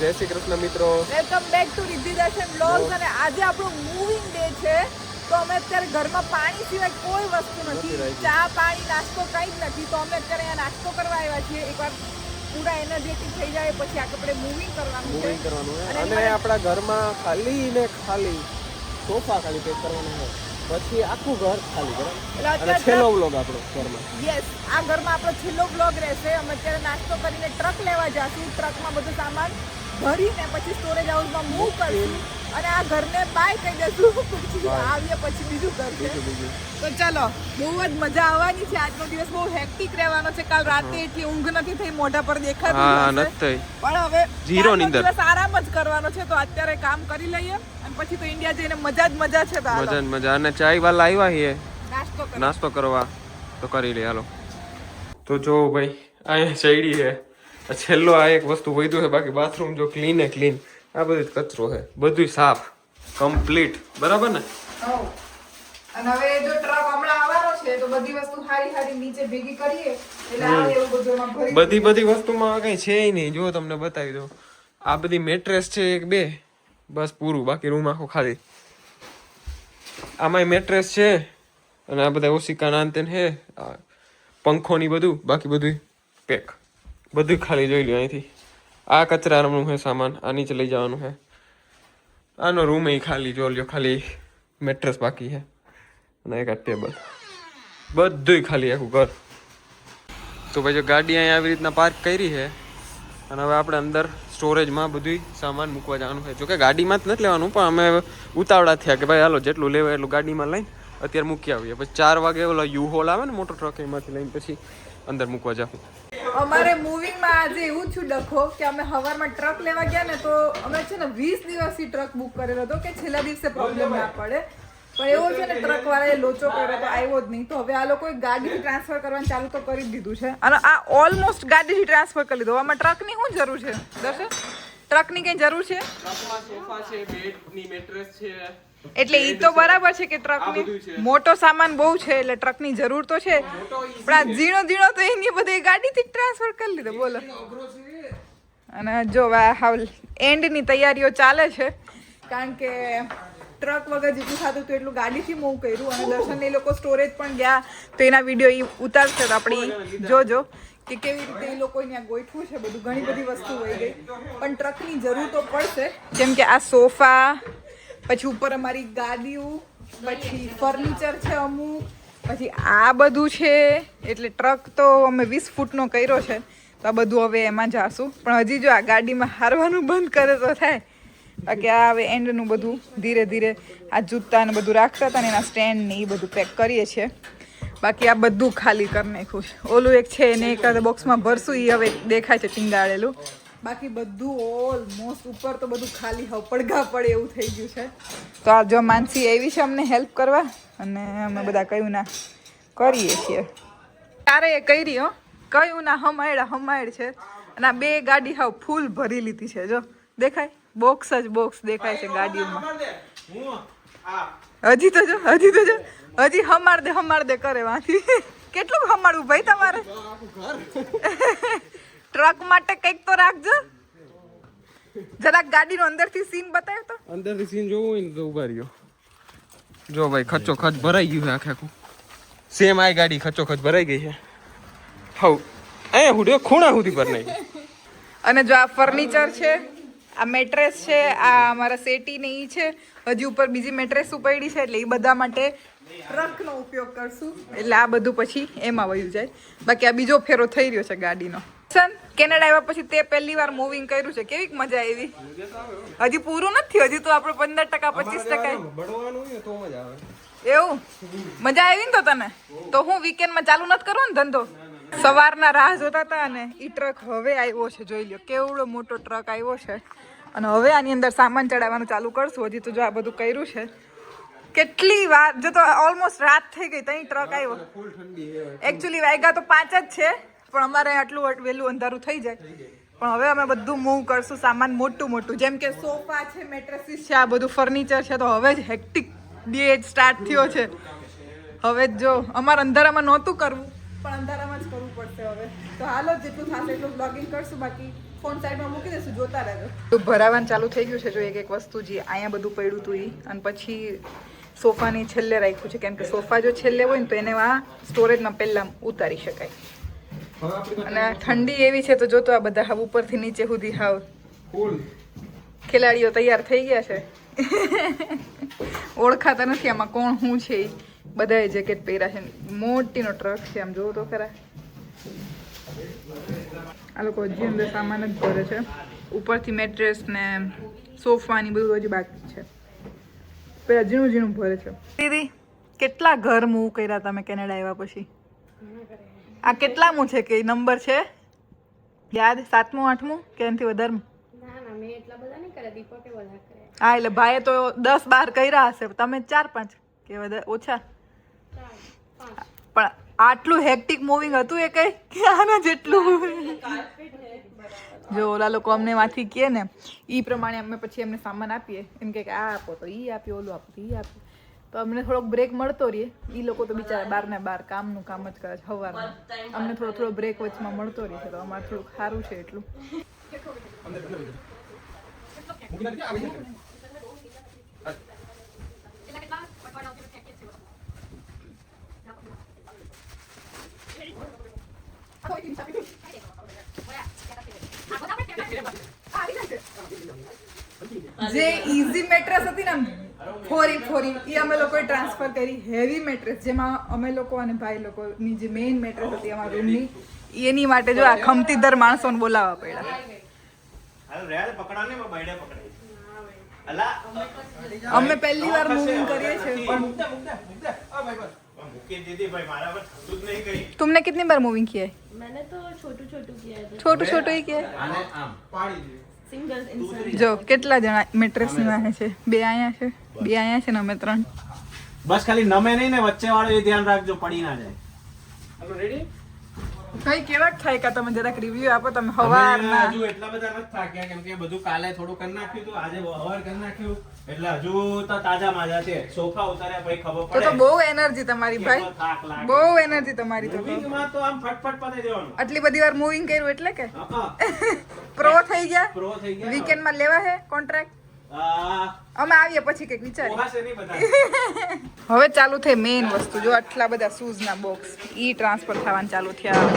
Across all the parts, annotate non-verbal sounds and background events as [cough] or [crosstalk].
જય શ્રી કૃષ્ણ મિત્રો. Welcome back to Riddhi દર્શન બ્લોગ્સ અને આજે આપણો મૂવિંગ ડે છે. તો અમે અત્યારે ઘરમાં પાણી સિવાય કોઈ વસ્તુ નથી. ચા પાણી નાસ્તો કંઈ જ નથી. તો અમે અત્યારે અહીંયા નાસ્તો કરવા આવ્યા છીએ. એકવાર પૂરા એનર્જેટિક થઈ જાય પછી આપણે મૂવિંગ કરવાનું મૂવિંગ કરવાનું અને આપણા ઘરમાં ખાલી ને ખાલી સોફા ખાલી પેક કરવાનું હોય પછી આખું ઘર ખાલી બરાબર? અને છેલ્લો વ્લોગ આપણો ઘરમાં. યસ આ ઘરમાં આપણો છેલ્લો બ્લોગ રહેશે. અમે અત્યારે નાસ્તો કરીને ટ્રક લેવા જશું. ટ્રકમાં બધું સામાન ભરીને પછી સ્ટોરેજ હાઉસમાં મૂવ કરશું અને આ ઘરને બાય કહી દેશું. પછી આવીએ પછી બીજું બીજું તો ચાલો બહુ જ મજા આવવાની છે. આજનો દિવસ બહુ હેક્ટિક રહેવાનો છે. કાલ રાતે એટલી ઊંઘ નથી થઈ મોઢા પર દેખાતી પણ હવે કાલનો નીંદર. દિવસ આરામ જ કરવાનો છે. તો અત્યારે કામ કરી લઈએ અને પછી તો ઇન્ડિયા જઈને મજા જ મજા છે. તો મજા મજા. અને ચાય વાલા આવ્યા છીએ. નાસ્તો નાસ્તો કરવા. તો કરી લે હાલો. તો જો ભાઈ અહીંયા શેરડી છે. છેલ્લો આ એક વસ્તુ વધ્યું છે બાકી બાથરૂમ જો ક્લીન હે ક્લીન આ બધું જ કચરો છે. બધું સાફ. કમ્પ્લીટ બરાબર ને? અને હવે જો ટ્રક હમણાં આવવાનો છે તો બધી વસ્તુ હારી હારી નીચે ભેગી કરીએ એટલે આવે એવું બધું ભરી બધી બધી વસ્તુમાં કઈ છે નહીં. જો તમને બતાવી દઉં. આ બધી મેટ્રેસ છે એક બે. બસ પૂરું. બાકી રૂમ આખો ખાલી. આમાંય મેટ્રેસ છે. અને આ બધા ઓશિકા નાંતેન છે. આ પંખો બધું. બાકી બધું પેક બધું ખાલી જોઈ લો અહીંથી. આ કચરાનું છે સામાન, આ નીચે લઈ જવાનું છે આનો રૂમ એ ખાલી જો લ્યો, ખાલી મેટ્રેસ બાકી છે અને એક આ ટેબલ બધુંય ખાલી આખું ઘર. તો ભાઈ જો ગાડી અહીંયા આવી રીતના પાર્ક કરી છે અને હવે આપણે અંદર સ્ટોરેજમાં બધું સામાન મૂકવા જવાનું છે જોકે ગાડીમાં જ નથી લેવાનું, પણ અમે ઉતાવળા થયા કે ભાઈ હાલો, જેટલું લેવાય એટલું ગાડીમાં લઈને અત્યારે મૂકી આવીએ. પછી ચાર વાગે ઓલો યુ હોલ આવે ને, મોટો ટ્રક એમાંથી લઈને પછી અંદર મૂકવા જાઉં અમારે મૂવિંગમાં આજે એવું છું ડખો કે અમે હવારમાં ટ્રક લેવા ગયા ને તો અમે છે ને વીસ દિવસથી ટ્રક બુક કરેલો હતો કે છેલ્લા દિવસે પ્રોબ્લેમ ના પડે. પણ એવો છે ને ટ્રક વાળાએ લોચો કર્યો તો આવ્યો જ નહીં. તો હવે આ લોકોએ ગાડીથી ટ્રાન્સફર કરવાનું ચાલુ તો કરી જ દીધું છે. અને આ ઓલમોસ્ટ ગાડીથી ટ્રાન્સફર કરી દીધું. આમાં ટ્રકની શું જરૂર છે? દર્શન ટ્રકની કઈ જરૂર છે? સોફા છે બેડની મેટ્રેસ છે. એટલે એ તો બરાબર છે કે ટ્રકની મોટો સામાન બહુ છે એટલે ટ્રકની જરૂર તો છે. પણ આ ઝીણો ઝીણો તો એની બધી ગાડીથી ટ્રાન્સફર કરી લીધો બોલો. અને જો હાવ એન્ડની તૈયારીઓ ચાલે છે કારણ કે ટ્રક વગર જેટલું થતું હતું એટલું ગાડીથી મૂવ કર્યું અને દર્શન એ લોકો સ્ટોરેજ પણ ગયા. તો એના વીડિયો એ ઉતારશે તો આપણે જોજો કે કેવી રીતે એ લોકો ત્યાં ગોઠવું છે બધું ઘણી બધી વસ્તુ હોય ગઈ. પણ ટ્રકની જરૂર તો પડશે. જેમ કે આ સોફા પછી ઉપર અમારી ગાડીઓ, પછી ફર્નિચર છે અમુક, પછી આ બધું છે, એટલે ટ્રક તો અમે વીસ ફૂટનો કર્યો છે, તો આ બધું હવે એમાં જાશું. પણ હજી જો આ ગાડીમાં હારવાનું બંધ કરે તો થાય. બાકી આ હવે એન્ડનું બધું ધીરે ધીરે આ જૂતા ને બધું રાખતા હતા ને એના સ્ટેન્ડ ને એ બધું પેક કરીએ છીએ. બાકી આ બધું ખાલી કરી નાખ્યું છે. ઓલું એક છે એને એક બોક્સમાં ભરશું એ હવે દેખાય છે ટીંગાળેલું બાકી બધું ઓલમોસ્ટ ઉપર તો બધું ખાલી હવે પડઘા પડે એવું થઈ ગયું છે. તો આ જો માનસી આવી છે અમને હેલ્પ કરવા અને અમે બધા કયું ના કરીએ છીએ. તારે એ કરી હો. કયું ના હમાયડ હમાયડ છે અને આ બે ગાડી હાવ ફૂલ ભરી લીધી છે, જો. દેખાય? બોક્સ જ બોક્સ દેખાય છે ગાડીઓમાં. હજી તો જો, હજી તો જો. હજી હમાર દે હમાર દે કરે વાંથી કેટલું હમાડવું ભાઈ તમારે? ટ્રક માટે કંઈક તો રાખજો. જરાક ગાડીનો અંદરથી સીન બતાવ્યો તો. અંદરથી સીન જોવું હોય ને તો ઊભા રહ્યો. જો ભાઈ ખચો ખચ ભરાઈ ગયું છે આખે આખું. સેમ આ ગાડી ખચો ખચ ભરાઈ ગઈ છે. હવ અહીંયા હુડ્યો ખૂણા સુધી પર નહીં અને જો આ ફર્નિચર છે આ મેટ્રેસ છે આ અમારા સેટી ને ઈ છે હજી ઉપર બીજી મેટ્રેસ ઉપાડી છે એટલે એ બધા માટે ટ્રકનો ઉપયોગ કરશું. એટલે આ બધું પછી એમાં વયું જાય. બાકી આ બીજો ફેરો થઈ રહ્યો છે ગાડીનો. સન કેનેડા આવ્યા પછી તે પહેલી વાર મૂવિંગ કર્યું છે. કેવી મજા આવી? હજી પૂરું નથી હજી તો આપણે પંદર ટકા પચીસ ટકા. એવું? મજા આવી ને તો તને? તો હું વીકેન્ડમાં ચાલુ નથી કરવો ને ધંધો? સવારના રાહ જોતા હતા અને એ ટ્રક હવે આવ્યો છે જોઈ લ્યો. કેવડો મોટો ટ્રક આવ્યો છે. અને હવે આની અંદર સામાન ચડાવવાનું ચાલુ કરશું. હજી તો જો આ બધું કર્યું છે. કેટલી વાર જો તો ઓલમોસ્ટ રાત થઈ ગઈ ત્યાં ટ્રક આવ્યો. એકચ્યુઅલી વાગ્યા તો પાંચ જ છે. પણ અમારે આટલું વહેલું અંધારું થઈ જાય. પણ હવે અમે બધું મૂવ કરશું સામાન મોટું મોટું. જેમ કે સોફા છે મેટ્રેસીસ છે આ બધું ફર્નિચર છે તો હવે જ હેક્ટિક ડે સ્ટાર્ટ થયો છે. હવે જ જો અમારે અંધારામાં નહોતું કરવું. પણ અંધારામાં જ કરવું પડશે હવે. તો હાલો જેટલું થશે એટલું બ્લોગિંગ કરશું. બાકી ફોન સાઈડમાં મૂકી દેશું જોતા રહેજો. તો ભરાવાનું ચાલુ થઈ ગયું છે જો એક એક વસ્તુ જે અહીંયા બધું પડ્યું હતું એ અને પછી સોફાની છેલ્લે રાખ્યું છે કેમ કે સોફા જો છેલ્લે હોય ને તો એને આ સ્ટોરેજમાં પહેલાં ઉતારી શકાય. અને આ ઠંડી એવી છે તો જો તો આ બધા હાવ ઉપરથી નીચે સુધી હાવ ખેલાડીઓ તૈયાર થઈ ગયા છે. ઓળખાતા નથી આમાં કોણ શું છે ઈ. બધાએ જેકેટ પહેર્યા છે. મોટીનો ટ્રક છે. આમ જોવો તો ખરા. આ લોકો હજી અંદર સામાન જ ભરે છે. ઉપરથી મેટ્રેસ ને સોફાની બધું હજી બાકી છે. પેલા ઝીણું ઝીણું ભરે છે. દીદી કેટલા ઘર મૂવ કર્યા તમે કેનેડા આવ્યા પછી? આ કેટલામું છે કે નંબર છે? યાદ? સાતમું આઠમું કે એનાથી વધારે ના ના મેં એટલા બધા નહીં કર્યા. દીપકે બધા કર્યા. હા એટલે ભાઈએ તો દસ બાર કર્યા હશે. તમે ચાર પાંચ કે વધારે? ઓછા? પણ આટલું હેક્ટિક મૂવિંગ હતું એ કઈ? કે આના જેટલું? જો ઓલા લોકો અમને માંથી કહે ને એ પ્રમાણે અમે પછી એમને સામાન આપીએ. એમ કે કે આ આપો તો એ આપ્યો ઓલું આપો તો એ આપ્યો તો અમને થોડોક બ્રેક મળતો રહીએ એ લોકો તો બિચારા બાર ને બાર કામનું કામ જ કરે છે સવારમાં અમને થોડો થોડો બ્રેક વચમાં મળતો રહે છે, તો અમારે થોડુંક સારું છે એટલું. જે ઈઝી મેટ્રેસ હતી ને ફોરી ફોરી એ અમે લોકોએ ટ્રાન્સફર કરી હેવી મેટ્રેસ જેમાં અમે લોકો અને ભાઈ લોકોની જે મેઇન મેટ્રેસ હતી અમારા રૂમની એની માટે જો આ ખમતીદર માણસોને બોલાવવા પડ્યા અરે રેડ પકડાને મેં બાયડે પકડાઈ અલા અમે પહેલી વાર મૂવિંગ કરીએ છીએ પણ મૂક દે, મૂક દે, મૂક દે. આ ભાઈ બસ. મૂકી દીધી ભાઈ મારા પર થતું જ નહીં કઈ तुमने कितनी बार मूविंग किया है मैंने तो छोटू छोटू किया है छोटू छोटू ही किया આને આમ પાડી દે. सिंगल इंसान है? જો કેટલા જણા મેટ્રેસ ના છે? બે અહીંયા છે? બે અહીંયા છે ને અમે ત્રણ? બસ ખાલી નમે નહીં ને વચ્ચે વાળો એ ધ્યાન રાખજો પડી ના જાય. હાલો, ready? કઈ કેવા થાય કે તમે જરાક રિવ્યુ આપો તમે હવારના. હજુ એટલા બધા નથી થાક્યા કેમ કે બધું કાલે થોડું કરી નાખ્યું તો આજે હવાર કરી નાખ્યું. એટલે હજુ તો તાજા માજા છે. સોફા ઉતાર્યા પછી ખબર તો તો બહુ એનર્જી તમારી ભાઈ. બહુ એનર્જી તમારી તો Moving-માં તો આમ ફટફટ પતે જવાનું. આટલી બધી વાર મૂવિંગ કર્યું એટલે કે? પ્રો [laughs] થઈ ગયા? પ્રો થઈ ગયા. વીકેન્ડમાં લેવા હે કોન્ટ્રાક્ટ અમે આવીએ પછી કંઈક બધા. [laughs] હવે ચાલુ થઈ મેઇન વસ્તુ. જો આટલા બધા શૂઝ ના બોક્સ ઈ ટ્રાન્સફર થવાનું ચાલુ થયા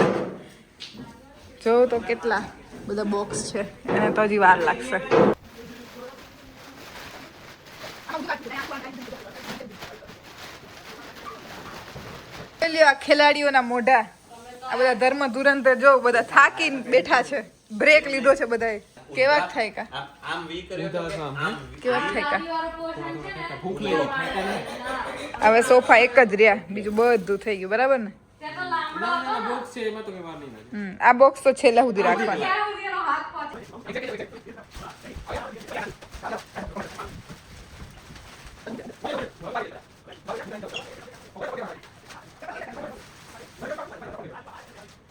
જો તો કેટલા બધા બોક્સ છે. એને તો હજી વાર લાગશે. આ ખેલાડીઓના મોઢા. આ બધા ધર્મ ધુરંતર જો બધા થાકીને બેઠા છે. બ્રેક લીધો છે બધાએ. કેવા થાય કા આમ વી કર્યો તો આમ કેવા થાય કા ભૂખ લાગી હવે સોફા એક જ રહ્યા બીજું બધું થઈ ગયું બરાબર ને? બોક્સ છે એમાં તો કઈ વાર નહીં લાગે. હમ આ બોક્સ તો છેલ્લા સુધી રાખવાનું. તો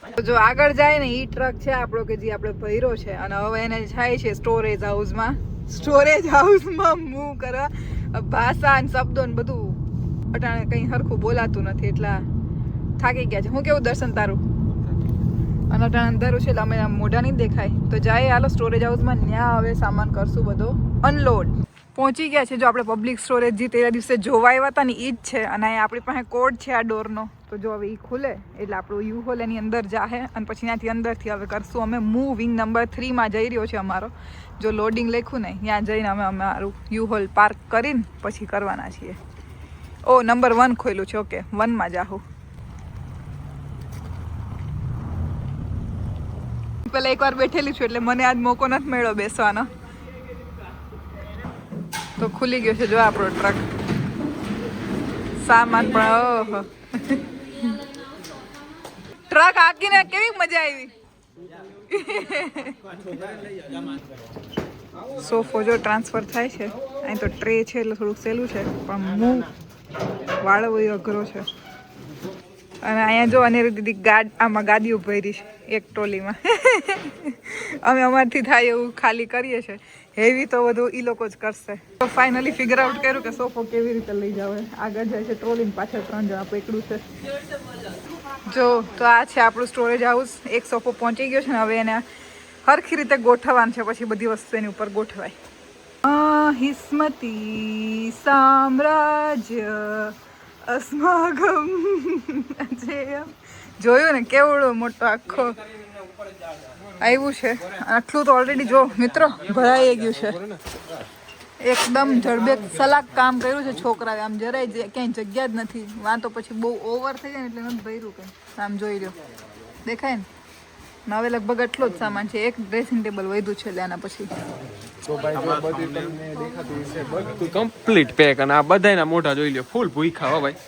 જો આગળ જાય ને, ઈ ટ્રક છે આપણો કે જે આપણે ભર્યો છે. અને હવે એને જાય છે સ્ટોરેજ હાઉસમાં સ્ટોરેજ હાઉસમાં મૂવ કરવા ભાષા અને શબ્દો ને બધું અટાણે કંઈ સરખું બોલાતું નથી, એટલા થાકી ગયા છે. હું કેવું દર્શન તારું? અને અટાણે અંધારું છે એટલે અમે મોઢા નહીં દેખાય. તો જાય, હાલો સ્ટોરેજ હાઉસમાં ત્યાં હવે સામાન કરશું બધો. અનલોડ પહોંચી ગયા છે જો આપણે પબ્લિક સ્ટોરેજ જે તેરા દિવસે જોવા આવ્યા હતા ને એ જ છે. અને આપણી પાસે કોડ છે આ ડોરનો તો જો હવે એ ખુલે, એટલે આપણું યુ હોલ એની અંદર જાહે. અને પછી ત્યાંથી અંદરથી હવે કરશું. અમે મૂવિંગ નંબર થ્રીમાં જઈ રહ્યો છે અમારો. જો લોડિંગ લખ્યું ને, ત્યાં જઈને અમે અમારું યુ હોલ પાર્ક કરીને પછી કરવાના છીએ. ઓ નંબર વન ખોલ્યું છે. ઓકે વનમાં જાહું. પેલા એકવાર બેઠેલી છું, એટલે મને આજ મોકો નથી મળ્યો બેસવાનો. તો ખુલી ગયો છે. જો આપણો ટ્રક. સામાન પણ, ઓહો. ટ્રક હાકીને કેવી મજા આવી? સોફો જો ટ્રાન્સફર થાય છે. અહીં તો ટ્રે છે એટલે થોડુંક સહેલું છે, પણ મૂવ વાળવો અઘરો છે. અને અહીંયા જો અનેરી દીદી ગાડ આમાં ગાદીઓ ભરી છે, એક ટોલીમાં. અમે અમારથી થાય એવું ખાલી કરીએ છીએ. હેવી તો બધું એ લોકો જ કરશે. તો ફાઇનલી ફિગર આઉટ કર્યું કે સોફો કેવી રીતે લઈ જાવ. આગળ જાય છે ટ્રોલી પાછળ ત્રણ જણા પકડ્યું છે. જો, તો આ છે આપણું સ્ટોરેજ હાઉસ એક સોફો પહોંચી ગયો છે ને હવે એને હરખી રીતે ગોઠવવાનું છે, પછી બધી વસ્તુ એની ઉપર ગોઠવાય. હિસ્મતી સામ્રાજ્ય. અસ્માગમ. જે જોયું ને, કેવડો મોટો આખો. આવ્યું છે. આટલું તો ઓલરેડી જો, મિત્રો, ભરાઈ ગયું છે. એકદમ જડબે સલાક કામ કર્યું છે છોકરાએ. આમ જરાય ક્યાંય જગ્યા જ નથી. વાં તો પછી બહુ ઓવર થઈ જાય ને એટલે મને ભર્યું કે આમ જોઈ લો દેખાય ને? હવે લગભગ એટલો જ સામાન છે. એક ડ્રેસિંગ ટેબલ વધ્યું છે એટલે પછી. બધું કમ્પ્લીટ પેક અને આ બધાના મોઢા જોઈ લ્યો. ફૂલ ભૂખા હો ભાઈ.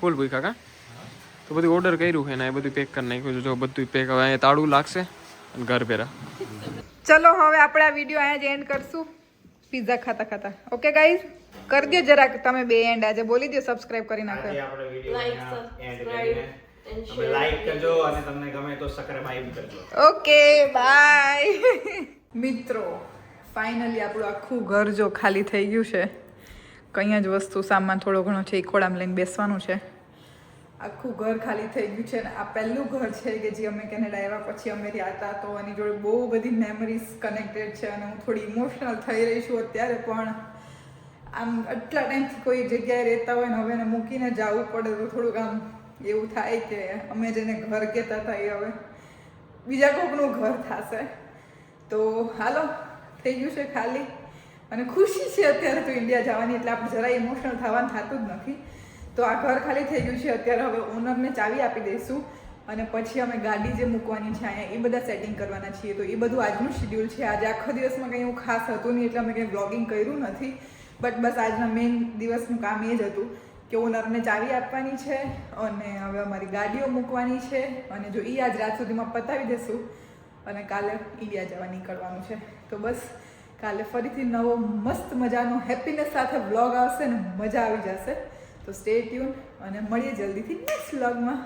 ફૂલ ભૂખા કા? તો બધું ઓર્ડર કર્યું છે ને એ બધું પેક કરી નાખ્યું છે. જો બધું પેક હવે અહીંયા તાળું લાગશે અને ઘર પહેરા ચલો હવે આપણે આ વીડિયો અહીંયા જ એન્ડ કરશું. પિઝા ખાતા ખાતા. ઓકે ગાઈઝ કરી દો જરાક. તમે બે એન્ડ આજે. બોલી દો સબસ્ક્રાઇબ કરી નાખો. Like subscribe. લાઈક કરજો અને તમને ગમે તો સબસ્ક્રાઇબ કરજો. ઓકે બાય [laughs] મિત્રો ફાઇનલી આપણું આખું ઘર જો ખાલી થઈ ગયું છે. કંઈ જ વસ્તુ, સામાન થોડો ઘણો છે એ ખોડામાં લઈને બેસવાનું છે. આખું ઘર ખાલી થઈ ગયું છે અને આ પહેલું ઘર છે કે જે અમે કેનેડા આવ્યા પછી અમે રહ્યા હતા, તો એની જોડે બહુ બધી મેમરીઝ કનેક્ટેડ છે અને હું થોડી ઇમોશનલ થઈ રહી છું અત્યારે પણ. આમ આટલા ટાઈમથી કોઈ જગ્યાએ રહેતા હોય ને હવે એને મૂકીને જવું પડે તો થોડુંક આમ એવું થાય કે અમે જેને ઘર કહેતા હતા એ હવે બીજા કોઈકનું ઘર થશે. તો હાલો થઈ ગયું છે ખાલી. અને ખુશી છે અત્યારે તો ઇન્ડિયા જવાની, એટલે આપણે જરા ઇમોશનલ થવાનું થતું જ નથી. તો આ ઘર ખાલી થઈ ગયું છે, અત્યારે હવે ઓનરને ચાવી આપી દઈશું. અને પછી અમે ગાડી જે મૂકવાની છે અહીંયા, એ બધા સેટિંગ કરવાના છીએ. તો એ બધું આજનું શેડ્યુલ છે. આજે આખો દિવસમાં કંઈ એવું ખાસ હતું નહીં, એટલે અમે કંઈ બ્લોગિંગ કર્યું નથી. બટ બસ આજના મેઇન દિવસનું કામ એ જ હતું કે ઓનરને ચાવી આપવાની છે અને હવે અમારી ગાડીઓ મૂકવાની છે. અને જો એ આજ રાત સુધીમાં પતાવી દેશું અને કાલે ઇન્ડિયા જવા નીકળવાનું છે. તો બસ, કાલે ફરીથી નવો મસ્ત મજાનો હેપીનેસ સાથે વ્લોગ આવશે ને મજા આવી જશે. તો સ્ટે ટ્યુન અને મળીએ જલ્દીથી નેક્સ્ટ વ્લોગમાં